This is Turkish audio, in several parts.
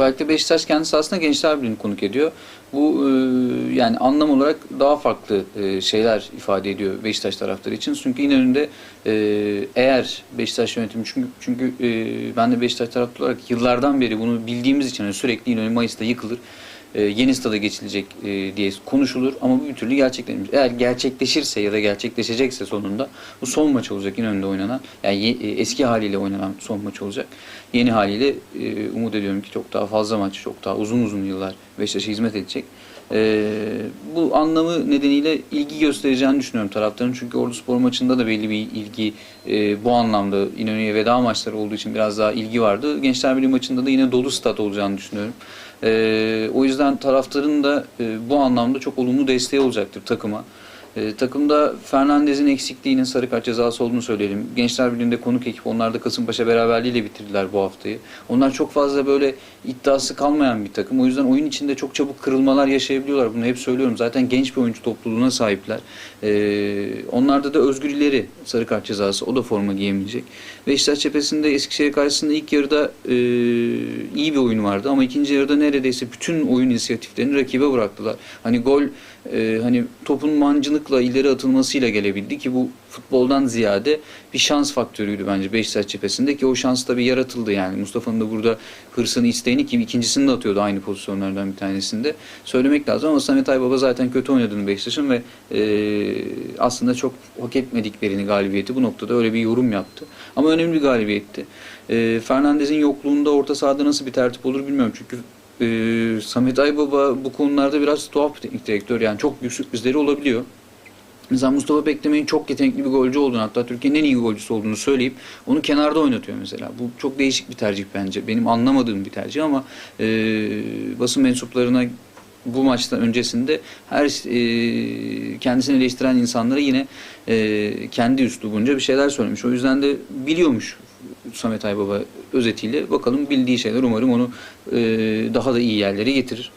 Süper Lig'de Beşiktaş kendisi aslında Gençler Birliği'ni konuk ediyor. Bu e, yani anlam olarak daha farklı e, şeyler ifade ediyor Beşiktaş taraftarı için. Çünkü İnönü'nde e, eğer Beşiktaş yönetimi çünkü çünkü e, ben de Beşiktaş taraftarı olarak yıllardan beri bunu bildiğimiz için hani sürekli İnönü Mayıs'ta yıkılır. E, yeni stada geçilecek e, diye konuşulur ama bu bir türlü gerçekleşmiş. Eğer gerçekleşirse ya da gerçekleşecekse sonunda bu son maç olacak İnönü'nde oynanan. Yani e, eski haliyle oynanan son maç olacak. Yeni haliyle e, umut ediyorum ki çok daha fazla maç, çok daha uzun uzun yıllar Beşiktaş'a hizmet edecek. E, bu anlamı nedeniyle ilgi göstereceğini düşünüyorum taraftarın. Çünkü Ordu Spor maçında da belli bir ilgi e, bu anlamda İnönü'ye veda maçları olduğu için biraz daha ilgi vardı. Gençler Birliği maçında da yine dolu stat olacağını düşünüyorum. E, o yüzden taraftarın da e, bu anlamda çok olumlu desteği olacaktır takıma. E, takımda Fernandez'in eksikliğinin sarı kart cezası olduğunu söyleyelim. Gençler Birliği'nde konuk ekip onlar da Kasımpaşa beraberliğiyle bitirdiler bu haftayı. Onlar çok fazla böyle iddiası kalmayan bir takım. O yüzden oyun içinde çok çabuk kırılmalar yaşayabiliyorlar. Bunu hep söylüyorum. Zaten genç bir oyuncu topluluğuna sahipler. E, onlarda da Özgür İleri sarı kart cezası. O da forma giyemeyecek. Beşiktaş cephesinde Eskişehir karşısında ilk yarıda e, oyun vardı ama ikinci yarıda neredeyse bütün oyun inisiyatiflerini rakibe bıraktılar. Hani gol e, hani topun mancınıkla ileri atılmasıyla gelebildi ki bu futboldan ziyade bir şans faktörüydü bence Beşiktaş cephesinde ki o şans tabii yaratıldı yani. Mustafa'nın da burada hırsını isteğini ki ikincisini de atıyordu aynı pozisyonlardan bir tanesinde. Söylemek lazım ama Samet Aybaba zaten kötü oynadığını Beşiktaş'ın ve e, aslında çok hak etmediklerini galibiyeti bu noktada öyle bir yorum yaptı. Ama önemli bir galibiyetti. E, Fernandez'in yokluğunda orta sahada nasıl bir tertip olur bilmiyorum çünkü Samet Aybaba bu konularda biraz tuhaf bir teknik direktör yani çok büyük sürprizleri olabiliyor. Mesela Mustafa Beklemen'in çok yetenekli bir golcü olduğunu hatta Türkiye'nin en iyi golcüsü olduğunu söyleyip onu kenarda oynatıyor mesela. Bu çok değişik bir tercih bence. Benim anlamadığım bir tercih ama e, basın mensuplarına bu maçtan öncesinde her e, kendisini eleştiren insanlara yine e, kendi üslubunca bir şeyler söylemiş. O yüzden de biliyormuş Samet Aybaba özetiyle. Bakalım bildiği şeyler umarım onu e, daha da iyi yerlere getirir.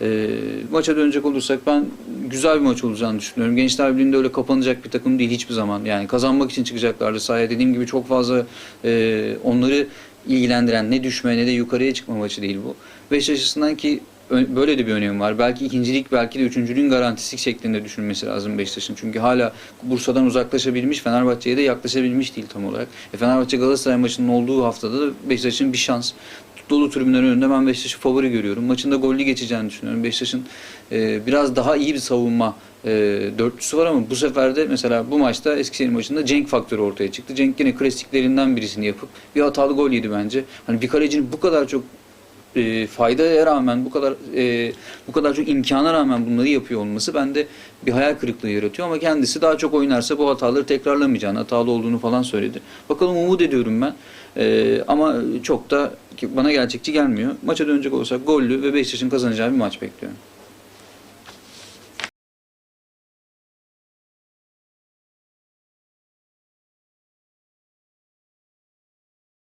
E, maça dönecek olursak ben güzel bir maç olacağını düşünüyorum. Gençler Birliği'nde öyle kapanacak bir takım değil hiçbir zaman. Yani kazanmak için çıkacaklardı sahaya. Dediğim gibi çok fazla e, onları ilgilendiren ne düşme ne de yukarıya çıkma maçı değil bu. Beşiktaş açısından ki böyle de bir önemi var. Belki ikincilik belki de üçüncülüğün garantisi şeklinde düşünmesi lazım Beşiktaş'ın. Çünkü hala Bursa'dan uzaklaşabilmiş, Fenerbahçe'ye de yaklaşabilmiş değil tam olarak. E Fenerbahçe Galatasaray maçının olduğu haftada da Beşiktaş'ın bir şans. Dolu tribünlerin önünde ben Beşiktaş'ı favori görüyorum. Maçında gollü geçeceğini düşünüyorum. Beşiktaş'ın e, biraz daha iyi bir savunma e, dörtlüsü var ama bu sefer de mesela bu maçta Eskişehir maçında Cenk faktörü ortaya çıktı. Cenk yine klasiklerinden birisini yapıp bir hatalı gol yedi bence. Hani bir kalecinin bu kadar çok e, faydaya rağmen bu kadar e, bu kadar çok imkana rağmen bunları yapıyor olması bende bir hayal kırıklığı yaratıyor ama kendisi daha çok oynarsa bu hataları tekrarlamayacağını, hatalı olduğunu falan söyledi. Bakalım umut ediyorum ben. E, ama çok da bana gerçekçi gelmiyor. Maça dönecek olursak gollü ve Beşiktaş'ın kazanacağı bir maç bekliyorum.